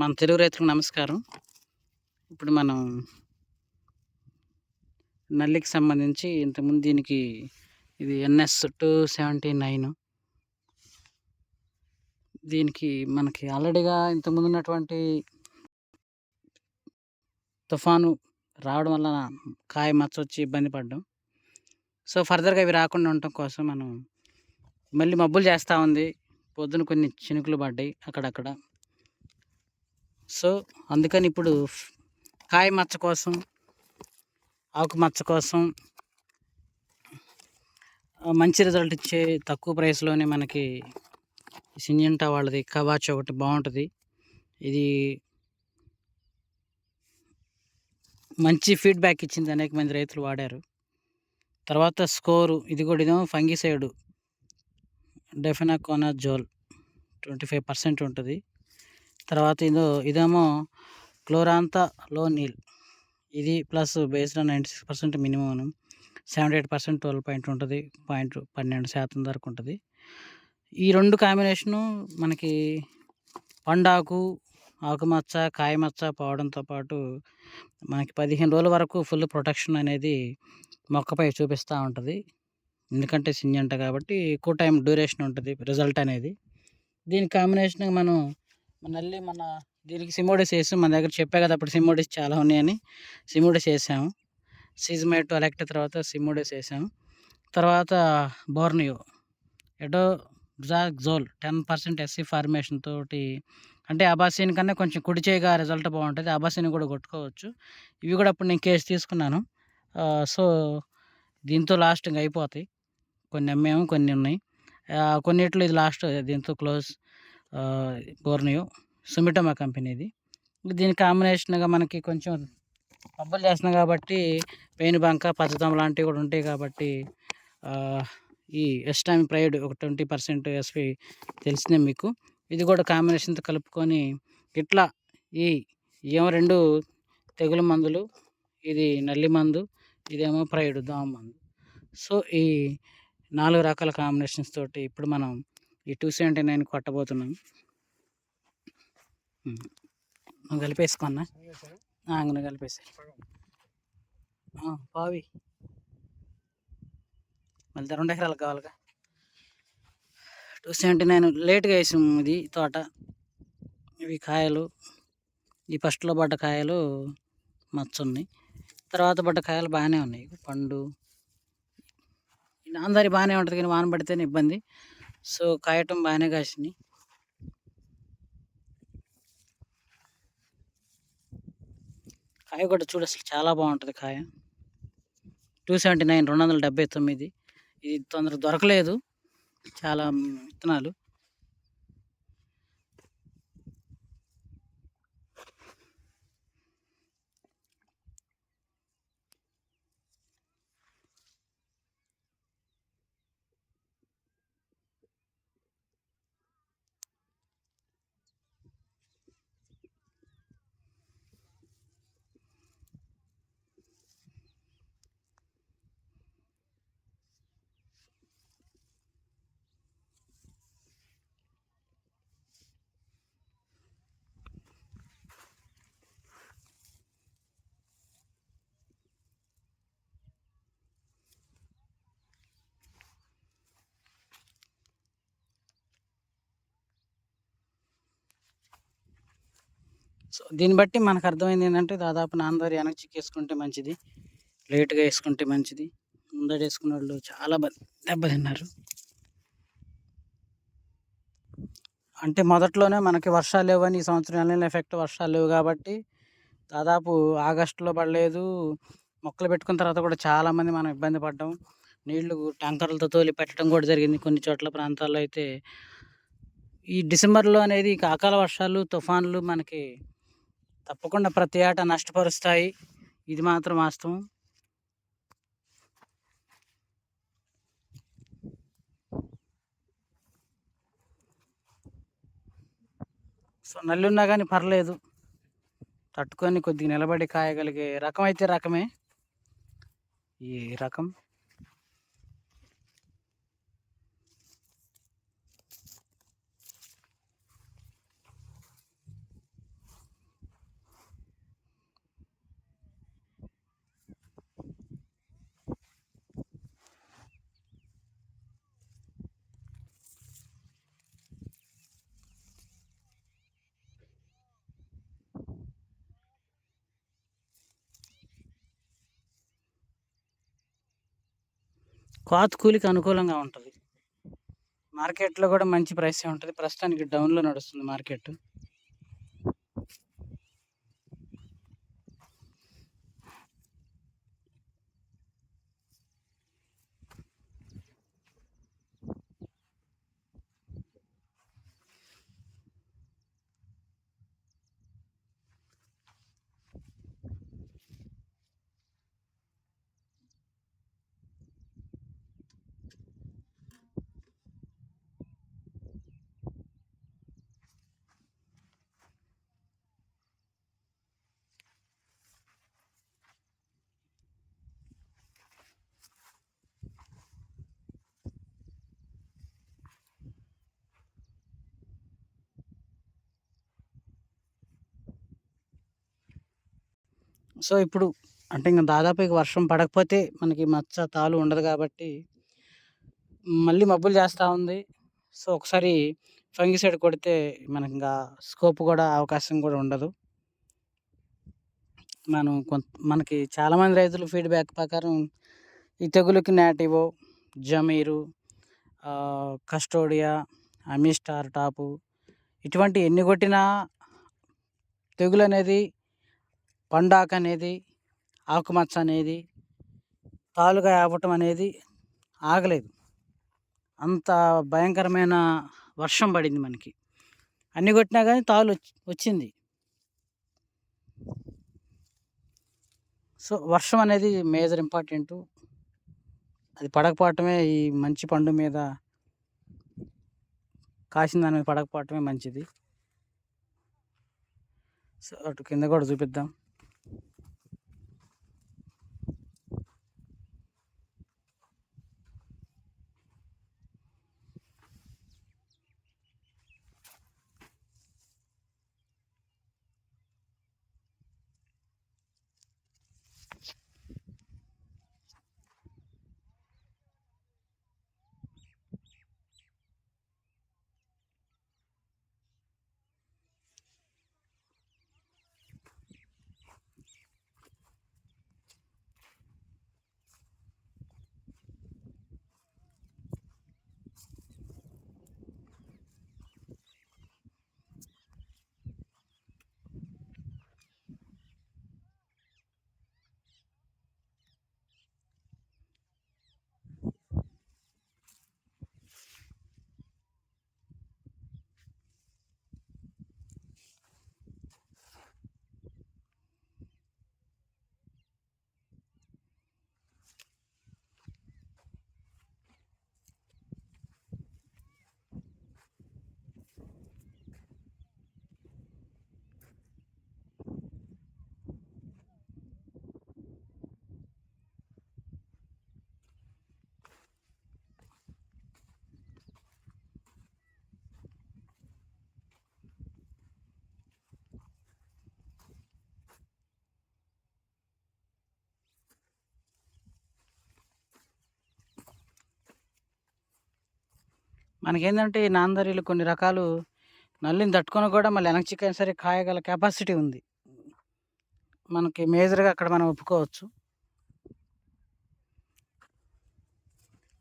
మన తెలుగు రైతులకు నమస్కారం. ఇప్పుడు మనం నల్లికి సంబంధించి ఇంతకుముందు దీనికి ఇది ఎన్ఎస్ టూ సెవెంటీ నైన్. దీనికి మనకి ఆల్రెడీగా ఇంతకుముందు ఉన్నటువంటి తుఫాను రావడం వల్ల కాయ మచ్చ వచ్చి ఇబ్బంది పడ్డాం. సో ఫర్దర్గా ఇవి రాకుండా ఉండటం కోసం మనం మళ్ళీ మబ్బులు చేస్తూ ఉంది. పొద్దున కొన్ని చినుకులు పడ్డాయి అక్కడక్కడ. సో అందుకని ఇప్పుడు కాయ మచ్చ కోసం ఆకు మచ్చ కోసం మంచి రిజల్ట్ ఇచ్చే తక్కువ ప్రైస్లోనే మనకి సింజంటా వాళ్ళది కవాచ్ ఒకటి బాగుంటుంది. ఇది మంచి ఫీడ్బ్యాక్ ఇచ్చింది అనేక మంది రైతులు వాడారు. తర్వాత స్కోరు ఇది కూడా ఇదేమో fungicide difenoconazole twenty five percent ఉంటుంది. తర్వాత ఇదో ఇదేమో క్లోరాంతా లో నీల్. ఇది plus based ninety six percent minimum seventy eight percent twelve point ఉంటుంది. పాయింట్ పన్నెండు శాతం వరకు ఉంటుంది. ఈ రెండు కాంబినేషను మనకి పండాకు ఆకుమచ్చ కాయమచ్చ పోవడంతో పాటు మనకి పదిహేను రోజుల వరకు ఫుల్ ప్రొటెక్షన్ అనేది మొక్కపై చూపిస్తూ ఉంటుంది. ఎందుకంటే సింజంట కాబట్టి ఎక్కువ టైం డ్యూరేషన్ ఉంటుంది రిజల్ట్ అనేది. దీని కాంబినేషన్ మనం మళ్ళీ మన దీనికి సిమోడిస్ వేసాం మన దగ్గర చెప్పా కదా అప్పుడు సిమోడిస్ చాలా ఉన్నాయని. సిమోడిస్ వేసాము సిజ్మేట్ అలెక్ట్ తర్వాత సిమోడిస్ వేసాము తర్వాత బోర్నియో ఎటో జోల్ టెన్ పర్సెంట్ ఎస్సీ ఫార్మేషన్ తోటి అంటే అబాసిన్ కన్నా కొంచెం కుడిచేయగా రిజల్ట్ బాగుంటుంది. అబాసీని కూడా కొట్టుకోవచ్చు. ఇవి కూడా అప్పుడు నేను కేసు తీసుకున్నాను. సో దీంతో లాస్ట్ ఇంకా అయిపోతాయి. కొన్ని అమ్మేము కొన్ని ఉన్నాయి. కొన్నిట్లో ఇది లాస్ట్ దీంతో క్లోజ్. బోర్నియో సుమిటమా కంపెనీది. దీని కాంబినేషన్గా మనకి కొంచెం పబ్బులు చేస్తున్నాం కాబట్టి పెయిన్ బంక పచ్చదం లాంటివి కూడా ఉంటాయి కాబట్టి ఈ ఎస్టామి ప్రైడ్ ఒక ట్వంటీ పర్సెంట్ ఎస్పి తెలిసిందే మీకు. ఇది కూడా కాంబినేషన్తో కలుపుకొని ఇట్లా ఈ ఏమో రెండు తెగులు మందులు ఇది నల్లి మందు ఇదేమో ప్రైడ్ దోమ మందు. సో ఈ నాలుగు రకాల కాంబినేషన్స్ తోటి ఇప్పుడు మనం ఈ టూ సెవెంటీ నైన్ కొట్టబోతున్నాం నువ్వు కలిపేసుకున్నా అంగన కలిపేసి పావి. మళ్ళీ రెండు ఎకరాలు కావాలిగా. టూ సెవెంటీ నైన్ లేట్గా వేసాము ఇది తోట. ఇవి కాయలు. ఈ ఫస్ట్లో పడ్డ కాయలు మచ్చ ఉన్నాయి తర్వాత పడ్డ కాయలు బాగానే ఉన్నాయి. పండు. అందరి బాగానే ఉంటుంది కానీ వాన పడితేనే ఇబ్బంది. సో కాయటం బాగానే కాసినాయి. కాయ కూడా చూడు అసలు చాలా బాగుంటుంది కాయ. టూ సెవెంటీ నైన్ రెండు వందల డెబ్బై తొమ్మిది. ఇది తొందరగా దొరకలేదు. చాలా విత్తనాలు. సో దీన్ని బట్టి మనకు అర్థమైంది ఏంటంటే దాదాపు నాన్నదారి వెనక్కి చిక్కేసుకుంటే మంచిది లేట్గా వేసుకుంటే మంచిది. ముందట వేసుకున్న వాళ్ళు చాలా దెబ్బతిన్నారు. అంటే మొదట్లోనే మనకి వర్షాలు లేవని ఈ సంవత్సరం వెళ్ళిన ఎఫెక్ట్ వర్షాలు లేవు కాబట్టి దాదాపు ఆగస్టులో పడలేదు. మొక్కలు పెట్టుకున్న తర్వాత కూడా చాలామంది మనం ఇబ్బంది పడ్డాం. నీళ్ళు ట్యాంకర్లతో తోలి పెట్టడం కూడా జరిగింది కొన్ని చోట్ల ప్రాంతాల్లో అయితే. ఈ డిసెంబర్లో అనేది అకాల వర్షాలు తుఫాన్లు మనకి తప్పకుండా ప్రతి ఏటా నష్టపరుస్తాయి. ఇది మాత్రం వాస్తవం. సో నల్లి ఉన్నా కానీ పర్లేదు. తట్టుకొని కొద్దిగా నిలబడి కాయగలిగే రకం అయితే రకమే. ఈ రకం కోత కూలికి అనుకూలంగా ఉంటుంది. మార్కెట్లో కూడా మంచి ప్రైసే ఉంటుంది. ప్రస్తుతానికి డౌన్లో నడుస్తుంది మార్కెట్. సో ఇప్పుడు అంటే ఇంకా దాదాపు ఇక వర్షం పడకపోతే మనకి మచ్చ తాలు ఉండదు కాబట్టి మళ్ళీ మబ్బులు చేస్తూ ఉంది. సో ఒకసారి ఫంగిసైడ్ కొడితే మనకి ఇంకా స్కోప్ కూడా అవకాశం కూడా ఉండదు. మనం కొంత మనకి చాలామంది రైతులు ఫీడ్బ్యాక్ ప్రకారం ఈ తెగులుకి నాటివో జమీరు కస్టోడియా అమిస్టార్ టాపు ఇటువంటి ఎన్ని కొట్టినా తెగులు అనేది పండాక అనేది ఆకుమచ్చ అనేది తాలుగా ఆపటం అనేది ఆగలేదు. అంత భయంకరమైన వర్షం పడింది మనకి. అన్ని కొట్టినా కానీ తాలు వచ్చింది. సో వర్షం అనేది మేజర్ ఇంపార్టెంట్. అది పడకపోవటమే ఈ మంచి పండు మీద కాసిన దాని మీద పడకపోవటమే మంచిది. సో అటు కింద కూడా చూపిద్దాం. మనకేంటంటే ఈ నాందరిలు కొన్ని రకాలు నల్లిని తట్టుకొని కూడా మళ్ళీ వెనక్కి చిక్కైనా సరే కాయగల కెపాసిటీ ఉంది. మనకి మేజర్గా అక్కడ మనం ఒప్పుకోవచ్చు.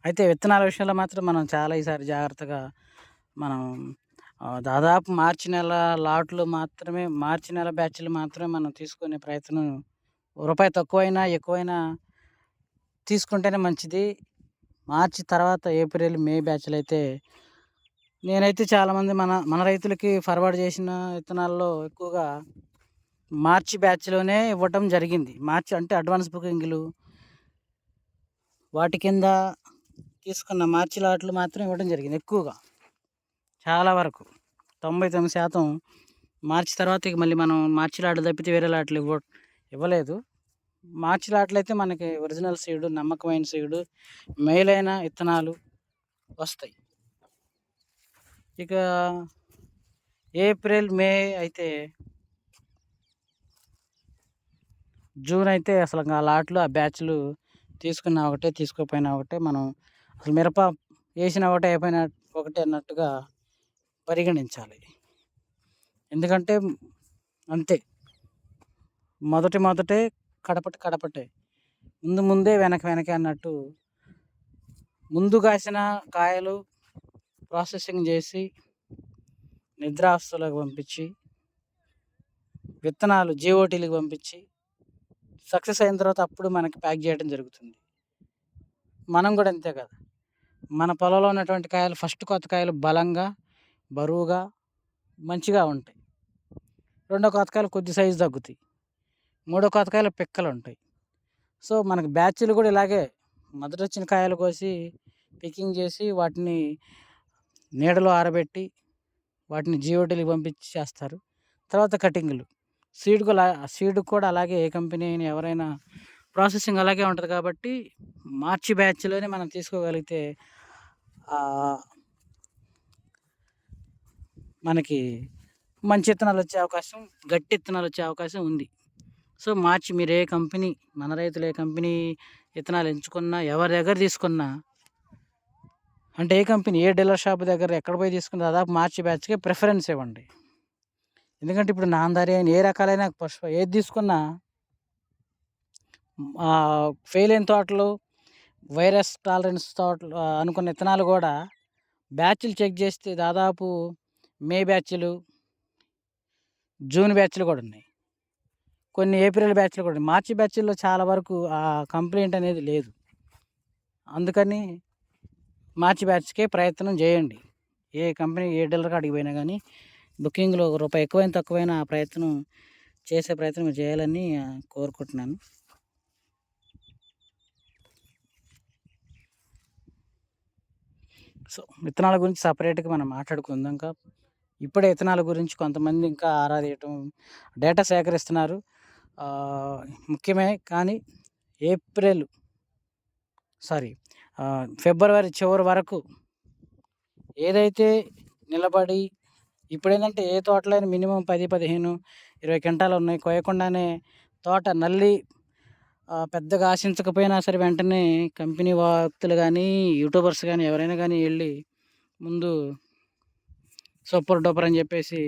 అయితే విత్తనాల విషయంలో మాత్రం మనం చాలా ఈసారి జాగ్రత్తగా మనం దాదాపు మార్చి నెల లాట్లు మాత్రమే మార్చి నెల బ్యాచ్లు మాత్రమే మనం తీసుకునే ప్రయత్నం రూపాయి తక్కువైనా ఎక్కువైనా తీసుకుంటేనే మంచిది. మార్చి తర్వాత ఏప్రిల్ మే బ్యాచ్లు అయితే నేనైతే చాలామంది మన మన రైతులకి ఫార్వర్డ్ చేసిన విత్తనాల్లో ఎక్కువగా మార్చి బ్యాచ్లోనే ఇవ్వటం జరిగింది. మార్చి అంటే అడ్వాన్స్ బుకింగ్లు. వాటి కింద తీసుకున్న మార్చి లాట్లు మాత్రం ఇవ్వడం జరిగింది ఎక్కువగా. చాలా వరకు. తొంభై తొమ్మిది శాతం మార్చి తర్వాత ఇక మళ్ళీ మనం మార్చి లాట్లు తప్పితే వేరే లాట్లు ఇవ్వ ఇవ్వలేదు. మార్చి లాట్లు అయితే మనకి ఒరిజినల్ సీడు నమ్మకమైన సీడు మేలైన విత్తనాలు వస్తాయి. ఇక ఏప్రిల్ మే అయితే జూన్ అయితే అసలు ఇంకా ఆ లాట్లు ఆ బ్యాచ్లు తీసుకున్న ఒకటే తీసుకోపోయినా ఒకటే మనం అసలు మిరప వేసిన ఒకటే అయిపోయిన ఒకటే అన్నట్టుగా పరిగణించాలి. ఎందుకంటే అంతే. మొదటి మొదటే కడపటి కడపటే. ముందు ముందే వెనక వెనక అన్నట్టు ముందు కాసిన కాయలు ప్రాసెసింగ్ చేసి నిద్రాస్తులకు పంపించి విత్తనాలు జీఓటీలకు పంపించి సక్సెస్ అయిన తర్వాత అప్పుడు మనకి ప్యాక్ చేయడం జరుగుతుంది. మనం కూడా అంతే కదా. మన పొలంలో ఉన్నటువంటి కాయలు ఫస్ట్ కొత్త కాయలు బలంగా బరువుగా మంచిగా ఉంటాయి. రెండో కొత్తకాయలు కొద్ది సైజు తగ్గుతాయి. మూడో కొత్తకాయలు పిక్కలు ఉంటాయి సో మనకి బ్యాచ్లు కూడా ఇలాగే మొదట వచ్చిన కాయలు కోసి పికింగ్ చేసి వాటిని నీడలో ఆరబెట్టి వాటిని జీఓటీలకు పంపించి చేస్తారు తర్వాత కటింగ్లు. సీడ్ కూడా సీడ్ కూడా అలాగే ఏ కంపెనీ అయినా ఎవరైనా ప్రాసెసింగ్ అలాగే ఉంటుంది కాబట్టి మార్చి బ్యాచ్లోనే మనం తీసుకోగలిగితే మనకి మంచి విత్తనాలు వచ్చే అవకాశం గట్టి విత్తనాలు వచ్చే అవకాశం ఉంది. సో మార్చి మీరు ఏ కంపెనీ మన రైతులు ఏ కంపెనీ విత్తనాలు ఎంచుకున్నా ఎవరి దగ్గర తీసుకున్నా అంటే ఏ కంపెనీ ఏ డీలర్ షాప్ దగ్గర ఎక్కడ పోయి తీసుకున్న దాదాపు మార్చి బ్యాచ్కే ప్రిఫరెన్స్ ఇవ్వండి. ఎందుకంటే ఇప్పుడు నాందారి అయిన ఏ రకాలైన పుష్ప ఏది తీసుకున్నా ఫెయిల్ అయిన తోటలు వైరస్ టాలరెన్స్ తోటలు అనుకున్న విత్తనాలు కూడా బ్యాచ్లు చెక్ చేస్తే దాదాపు మే బ్యాచ్లు జూన్ బ్యాచ్లు కూడా ఉన్నాయి. కొన్ని ఏప్రిల్ బ్యాచ్లు కూడా మార్చి బ్యాచ్ల్లో చాలా వరకు ఆ కంప్లైంట్ అనేది లేదు. అందుకని మార్చి బ్యాచ్కే ప్రయత్నం చేయండి. ఏ కంపెనీ ఏ డీలర్ కాడికి పోయినా కానీ బుకింగ్లో ఒక రూపాయి ఎక్కువైనా తక్కువైనా ఆ ప్రయత్నం చేసే ప్రయత్నం చేయాలని కోరుకుంటున్నాను. సో విత్తనాల గురించి సపరేట్గా మనం మాట్లాడుకుందాం ఇంకా ఇప్పుడే విత్తనాల గురించి కొంతమంది ఇంకా ఆరాధేయటం డేటా సేకరిస్తున్నారు. ముఖ్యమే కానీ ఏప్రిల్ సారీ ఫిబ్రవరి చివరి వరకు ఏదైతే నిలబడి ఇప్పుడు ఏంటంటే ఏ తోటలైనా మినిమం పది పదిహేను ఇరవై క్వింటాలు ఉన్నాయి కోయకుండానే తోట నల్లి పెద్దగా ఆశించకపోయినా సరే వెంటనే కంపెనీ వ్యక్తులు కానీ యూట్యూబర్స్ కానీ ఎవరైనా కానీ వెళ్ళి ముందు సూపర్ డూపర్ అని చెప్పేసి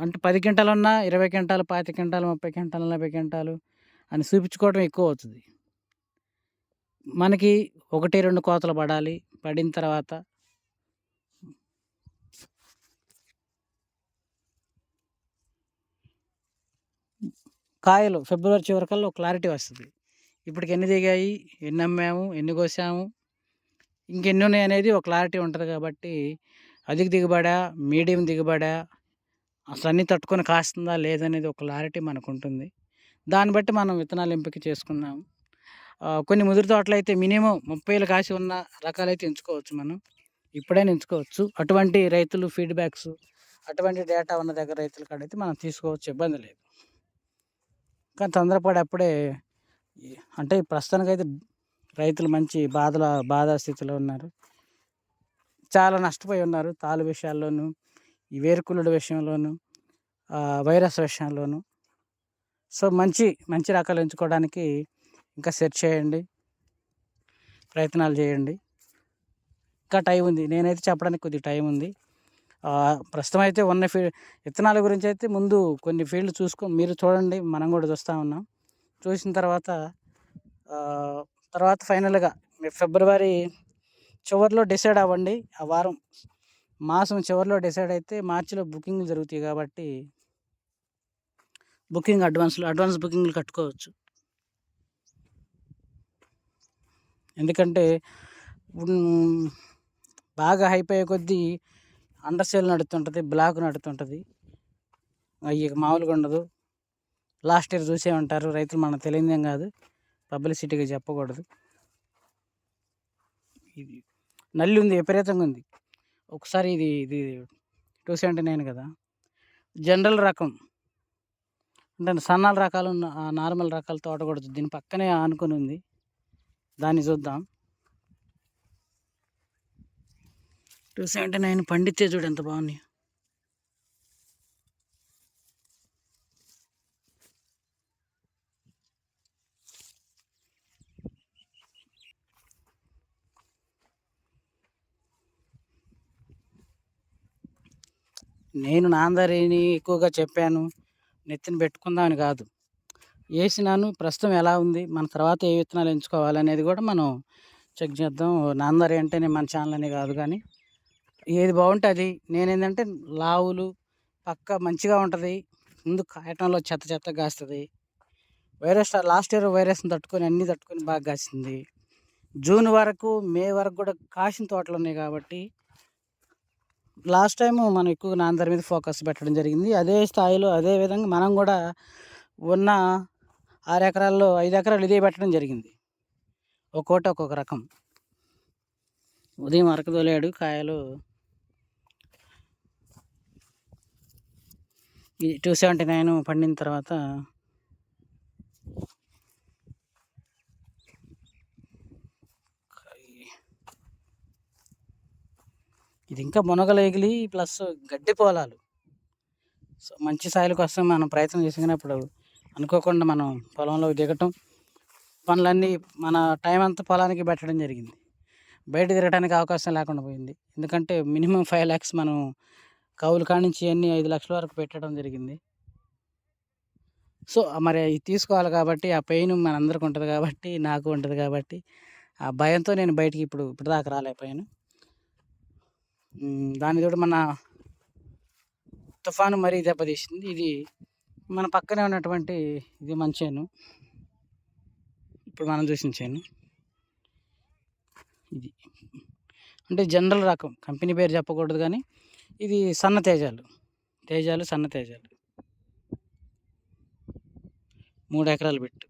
అంటే పది క్వింటాలు ఉన్నా ఇరవై క్వింటాలు పాతి క్వింటాలు ముప్పై క్వింటాలు నలభై క్వింటాలు అని చూపించుకోవడం ఎక్కువ అవుతుంది. మనకి ఒకటి రెండు కోతలు పడాలి. పడిన తర్వాత కాయలు ఫిబ్రవరి చివరికల్లా ఒక క్లారిటీ వస్తుంది. ఇప్పటికి ఎన్ని దిగాయి ఎన్ని అమ్మాము ఎన్ని కోసాము ఇంకెన్ని ఉన్నాయి అనేది ఒక క్లారిటీ ఉంటుంది కాబట్టి అధిక దిగుబడా మీడియం దిగుబడా అసలు అన్నీ తట్టుకొని కాస్తుందా లేదనేది ఒక క్లారిటీ మనకు ఉంటుంది దాన్ని బట్టి మనం విత్తనాలు ఎంపిక చేసుకున్నాం కొన్ని ముదురు తోటలు అయితే మినిమం ముప్పైలు కాసి ఉన్న రకాలైతే ఎంచుకోవచ్చు మనం. ఇప్పుడైనా ఎంచుకోవచ్చు. అటువంటి రైతులు ఫీడ్బ్యాక్స్ అటువంటి డేటా ఉన్న దగ్గర రైతుల కాడైతే మనం తీసుకోవచ్చు. ఇబ్బంది లేదు. కానీ తొందరపడి అప్పుడే అంటే ప్రస్తుతానికైతే రైతులు మంచి బాధల బాధా స్థితిలో ఉన్నారు. చాలా నష్టపోయి ఉన్నారు. తాలు విషయాల్లోనూ ఈ వేరుకుళ్ళుడు విషయంలోనూ వైరస్ విషయంలోనూ. సో మంచి మంచి రకాలు ఎంచుకోవడానికి ఇంకా సెర్చ్ చేయండి. ప్రయత్నాలు చేయండి. ఇంకా టైం ఉంది. నేనైతే చెప్పడానికి కొద్దిగా టైం ఉంది. ప్రస్తుతం అయితే ఉన్న ఫీ విత్తనాల గురించి అయితే ముందు కొన్ని ఫీల్డ్ చూసుకో మీరు చూడండి. మనం కూడా చూస్తూ ఉన్నాం. చూసిన తర్వాత తర్వాత ఫైనల్గా ఫిబ్రవరి చివరిలో డిసైడ్ అవ్వండి. ఆ వారం మాసం చివరిలో డిసైడ్ అయితే మార్చిలో బుకింగ్లు జరుగుతాయి కాబట్టి బుకింగ్ అడ్వాన్స్లు అడ్వాన్స్ బుకింగ్లు కట్టుకోవచ్చు. ఎందుకంటే బాగా హైప్ అయ్యే కొద్దీ అండర్ సేల్ నడుతుంటుంది బ్లాక్ నడుతుంటుంది. అవి మామూలుగా ఉండదు. లాస్ట్ ఇయర్ చూసే ఉంటారు రైతులు మనకు తెలియదేం కాదు. పబ్లిసిటీగా చెప్పకూడదు. ఇది నల్లి ఉంది విపరీతంగా ఉంది. ఒకసారి ఇది ఇది టూ సెవెంటీ నైన్ కదా. జనరల్ రకం. అంటే సన్నాల రకాలు నార్మల్ రకాల తోట కూడా దీని పక్కనే ఆనుకొని ఉంది. దాన్ని చూద్దాం. టూ సెవెంటీ నైన్ పండితే చూడు ఎంత బాగున్నాయి. నేను నాందరిని ఎక్కువగా చెప్పాను నెత్తిన పెట్టుకుందామని కాదు. వేసినాను ప్రస్తుతం ఎలా ఉంది మన తర్వాత ఏ విత్తనాలు ఎంచుకోవాలనేది కూడా మనం చెక్ చేద్దాం. నాందరి అంటేనే మన ఛానల్ అనే కాదు కానీ ఏది బాగుంటే అది. నేనేంటంటే లావులు పక్క మంచిగా ఉంటుంది ముందు కాయటంలో చెత్త చెత్త కాస్తుంది. వైరస్ లాస్ట్ ఇయర్ వైరస్ని తట్టుకొని అన్నీ తట్టుకొని బాగా కాసింది. జూన్ వరకు మే వరకు కూడా కాసిన తోటలు ఉన్నాయి కాబట్టి లాస్ట్ టైం మనం ఎక్కువ నాందరి మీద ఫోకస్ పెట్టడం జరిగింది. అదే స్థాయిలో అదే విధంగా మనం కూడా ఉన్న ఆరు ఎకరాల్లో ఐదు ఎకరాలు ఇదే పెట్టడం జరిగింది. ఒక్కోటి ఒక్కొక్క రకం. ఉదయం అరకదోలేడు కాయలు ఇది టూ సెవెంటీ నైన్ పండిన తర్వాత ఇది ఇంకా మునగలేగిలి ప్లస్ గడ్డి పొలాలు. సో మంచి సాయిల కోసం మనం ప్రయత్నం చేసినప్పుడు అనుకోకుండా మనం పొలంలో దిగటం పనులన్నీ మన టైం అంతా పొలానికి పెట్టడం జరిగింది. బయట తిరగడానికి అవకాశం లేకుండా పోయింది. ఎందుకంటే మినిమం ఫైవ్ ల్యాక్స్ మనం కౌలు కానించి అన్ని ఐదు లక్షల వరకు పెట్టడం జరిగింది. సో మరి ఇది తీసుకోవాలి కాబట్టి ఆ పెయిన్ మనందరికి ఉంటుంది కాబట్టి నాకు ఉంటుంది కాబట్టి ఆ భయంతో నేను బయటికి ఇప్పుడు ఇప్పుడు దాకా రాలేకపోయాను. దాని తోడు మన తుఫాను మరీ దెబ్బతీసింది. ఇది మన పక్కనే ఉన్నటువంటి ఇది మంచేను ఇప్పుడు మనం చూసిన చేను. ఇది. అంటే జనరల్ రకం. కంపెనీ పేరు చెప్పకూడదు కానీ ఇది సన్న తేజాలు. తేజాలు సన్న తేజాలు. మూడు ఎకరాలు పెట్టు.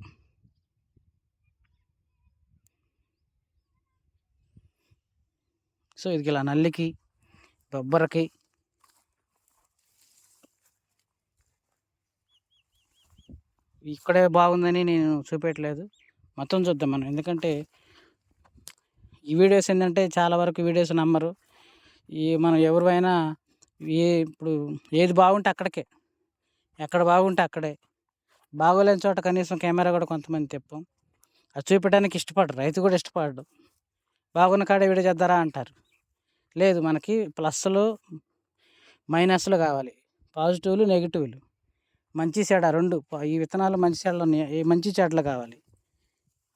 సో ఇది ఇలా నల్లికి బొబ్బరకి ఇక్కడే బాగుందని నేను చూపెట్టలేదు. మొత్తం చూద్దాం మనం. ఎందుకంటే ఈ వీడియోస్ ఏంటంటే చాలా వరకు వీడియోస్ నమ్మరు. ఈ మనం ఎవరివైనా ఏ ఇప్పుడు ఏది బాగుంటే అక్కడికే. ఎక్కడ బాగుంటే అక్కడే. బాగోలేని చోట కనీసం కెమెరా కూడా కొంతమంది తిప్పం. అది చూపెట్టడానికి ఇష్టపడరు. రైతు కూడా ఇష్టపడడు. బాగున్న కాడే వీడియో చేద్దారా అంటారు. లేదు మనకి ప్లస్లు మైనస్లు కావాలి. పాజిటివ్లు నెగిటివ్లు. మంచి చెడ రెండు. ఈ విత్తనాలు మంచి చెడ్లు ఉన్నాయి మంచి చెడ్లు కావాలి.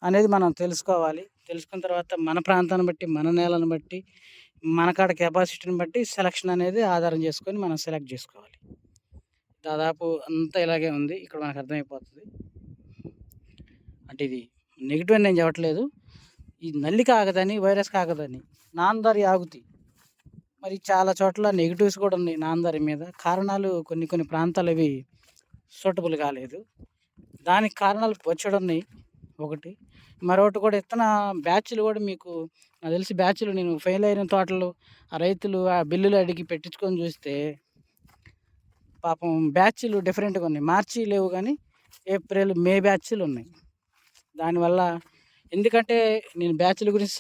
అనేది మనం తెలుసుకోవాలి. తెలుసుకున్న తర్వాత మన ప్రాంతాన్ని బట్టి మన నేలను బట్టి మన కాడ కెపాసిటీని బట్టి సెలక్షన్ అనేది ఆధారం చేసుకొని మనం సెలెక్ట్ చేసుకోవాలి. దాదాపు అంతా ఇలాగే ఉంది. ఇక్కడ మనకు అర్థమైపోతుంది. అంటే ఇది నెగిటివ్ అని నేను చెప్పట్లేదు. ఈ నల్లి కాగదని వైరస్ కాగదని నాందరి ఆగుతి. మరి చాలా చోట్ల నెగిటివ్స్ కూడా ఉన్నాయి నాందరి మీద. కారణాలు కొన్ని కొన్ని ప్రాంతాలు అవి సూటబుల్ కాలేదు. దానికి కారణాలు వచ్చడం ఉన్నాయి. ఒకటి. మరొకటి కూడా ఇతన బ్యాచ్లు కూడా మీకు నాకు తెలిసి బ్యాచ్లు నేను ఫెయిల్ అయిన తోటలు ఆ రైతులు ఆ బిల్లులు అడిగి పెట్టించుకొని చూస్తే పాపం బ్యాచ్లు డిఫరెంట్గా ఉన్నాయి. మార్చి లేవు కానీ ఏప్రిల్ మే బ్యాచ్లు ఉన్నాయి. దానివల్ల ఎందుకంటే నేను బ్యాచ్ల గురించి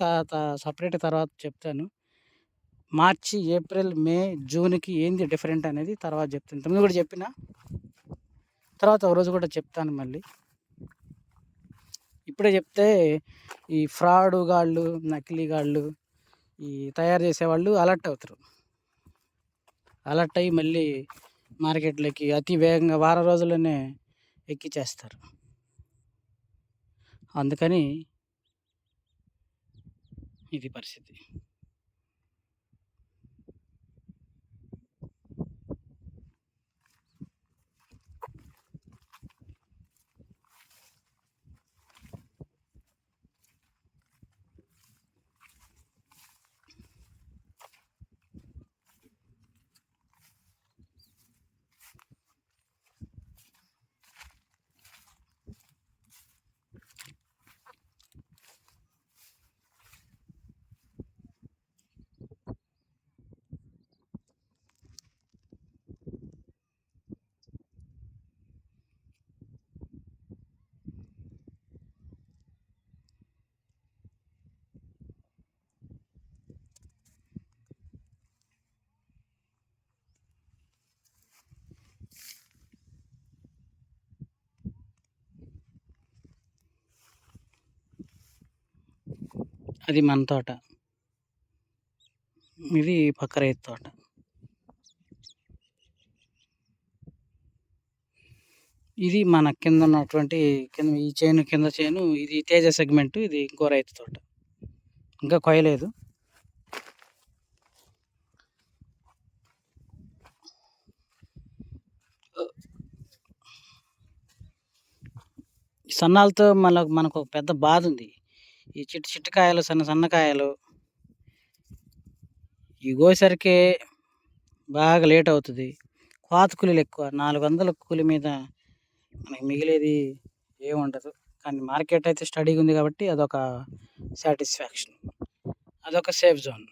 సపరేట్ తర్వాత చెప్తాను. మార్చి ఏప్రిల్ మే జూన్కి ఏంది డిఫరెంట్ అనేది తర్వాత చెప్తాను. తొమ్మిది కూడా చెప్పిన? తర్వాత ఒక రోజు కూడా చెప్తాను మళ్ళీ. ఇప్పుడే చెప్తే ఈ ఫ్రాడ్ గాళ్ళు నకిలీ గాళ్ళు ఈ తయారు చేసేవాళ్ళు అలర్ట్ అవుతారు. అలర్ట్ అయ్యి మళ్ళీ మార్కెట్లోకి అతి వేగంగా వారం రోజుల్లోనే ఎక్కిచేస్తారు అందుకని ఇది పరిస్థితి. అది మన తోట. ఇది పక్క రైతు తోట. ఇది మన కింద ఉన్నటువంటి కింద ఈ చేను కింద చేను ఇది తేజ సెగ్మెంట్ ఇది ఇంకో రైతు తోట. ఇంకా కొయ్యలేదు. ఈ సన్నాలతో మనకు మనకు ఒక పెద్ద బాధ ఉంది. ఈ చిట్టు చిట్టకాయలు సన్న సన్న కాయలు ఈ బాగా లేట్ అవుతుంది. కోత కూలీలు ఎక్కువ. నాలుగు వందల కూలి మీద మనకి మిగిలేది ఏముండదు కానీ మార్కెట్ అయితే స్టడీగా ఉంది కాబట్టి అదొక సాటిస్ఫాక్షన్. అదొక సేఫ్ జోన్.